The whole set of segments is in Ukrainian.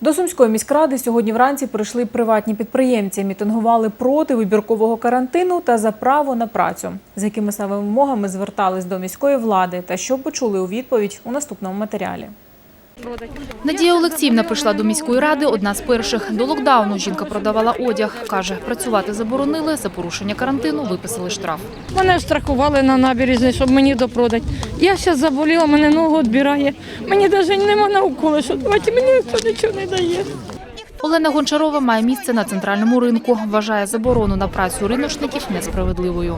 До Сумської міськради сьогодні вранці прийшли приватні підприємці, мітингували проти вибіркового карантину та за право на працю. З якими саме вимогами звертались до міської влади та що почули у відповідь у наступному матеріалі. Надія Олексіївна прийшла до міської ради одна з перших. До локдауну жінка продавала одяг. Каже, працювати заборонили, за порушення карантину виписали штраф. Мене штрафували на набережні, щоб мені допродати. Я зараз заболіла, мене ногу відбирає. Мені навіть нема на уколи, що давайте мені ніхто нічого не дає. Олена Гончарова має місце на центральному ринку. Вважає заборону на працю риночників несправедливою.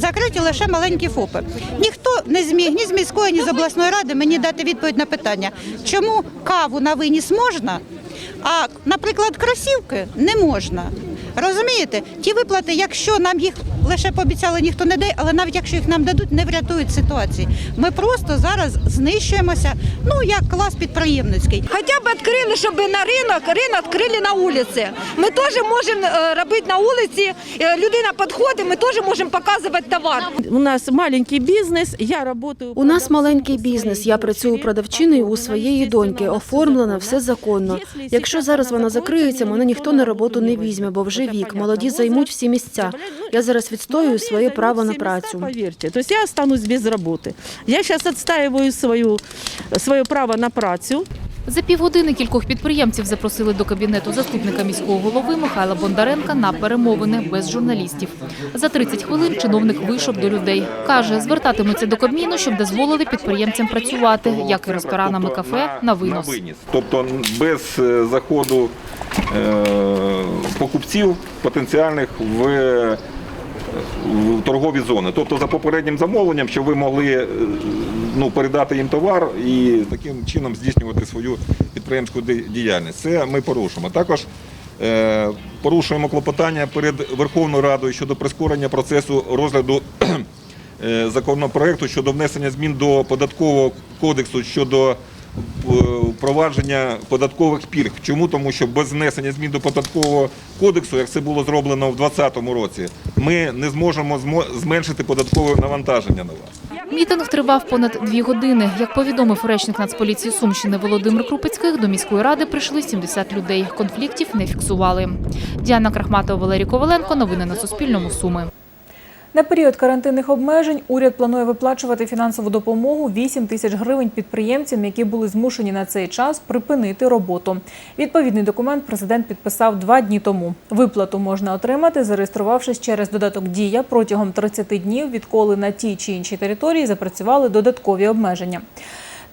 Закриті лише маленькі ФОПи. Ніхто не зміг ні з міської, ні з обласної ради мені дати відповідь на питання, чому каву на виніс можна, а, наприклад, кросівки не можна. Розумієте, ті виплати, якщо нам їх лише пообіцяли, ніхто не дає, але навіть якщо їх нам дадуть, не врятують ситуації. Ми просто зараз знищуємося, ну як клас підприємницький. Хотя бы открыли, чтобы на рынок, рынок открыли на улице. Мы тоже можем э, робити на вулиці, Э, людина підходить, ми теж можемо показувати товар. У нас маленький бізнес. Я працюю. У нас маленький бізнес. Я працюю продавчиною у своєї доньки. Оформлено все законно. Якщо зараз вона закриється, мене ніхто на роботу не візьме, бо вже вік. Молоді займуть всі місця. Я зараз відстоюю своє право на працю. Поверьте, то есть я останусь без работы. Я сейчас отстаиваю свою, своє право на працю. За півгодини кількох підприємців запросили до кабінету заступника міського голови Михайла Бондаренка на перемовини без журналістів. За 30 хвилин чиновник вийшов до людей. Каже, звертатиметься до Кабміну, щоб дозволили підприємцям працювати, як і ресторанами кафе, на винос. Тобто без е, заходу е, покупців потенціальних в торгові зони. Тобто за попереднім замовленням, щоб ви могли е, ну, передати їм товар і таким чином здійснювати свою підприємську діяльність. Це ми порушимо. Також е, порушуємо клопотання перед Верховною Радою щодо прискорення процесу розгляду е, законопроекту щодо внесення змін до податкового кодексу щодо впровадження податкових пільг. Чому? Тому що без внесення змін до податкового кодексу, як це було зроблено в 2020 році, ми не зможемо змо- зменшити податкове навантаження на вас. Мітинг тривав понад дві години. Як повідомив речник Нацполіції Сумщини Володимир Крупицьких, до міської ради прийшли 70 людей. Конфліктів не фіксували. Діана Крахматова, Валерій Коваленко. Новини на Суспільному. Суми. На період карантинних обмежень уряд планує виплачувати фінансову допомогу 8 тисяч гривень підприємцям, які були змушені на цей час припинити роботу. Відповідний документ президент підписав два дні тому. Виплату можна отримати, зареєструвавшись через додаток Дія протягом 30 днів, відколи на тій чи іншій території запрацювали додаткові обмеження.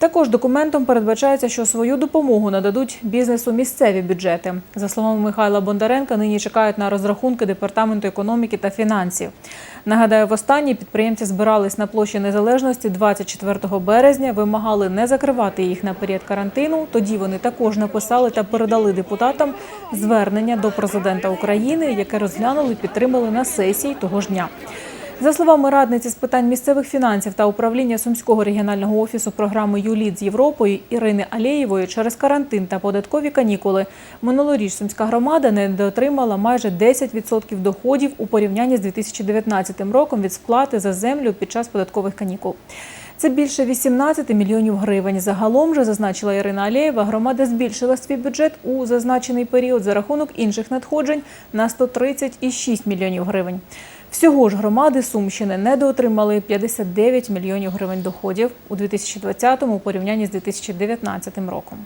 Також документом передбачається, що свою допомогу нададуть бізнесу місцеві бюджети. За словами Михайла Бондаренка, нині чекають на розрахунки департаменту економіки та фінансів. Нагадаю, востаннє підприємці збирались на площі Незалежності 24 березня, вимагали не закривати їх на період карантину. Тоді вони також написали та передали депутатам звернення до президента України, яке розглянули і підтримали на сесії того ж дня. За словами радниці з питань місцевих фінансів та управління Сумського регіонального офісу програми ЮЛІД з Європою Ірини Алєєвої через карантин та податкові канікули минулоріч Сумська громада не дотримала майже 10% доходів у порівнянні з 2019 роком від сплати за землю під час податкових канікул. Це більше 18 мільйонів гривень. Загалом же зазначила Ірина Алєєва, громада збільшила свій бюджет у зазначений період за рахунок інших надходжень на 130,6 мільйонів гривень. Всього ж громади Сумщини недоотримали 59 мільйонів гривень доходів у 2020 у порівнянні з 2019 роком.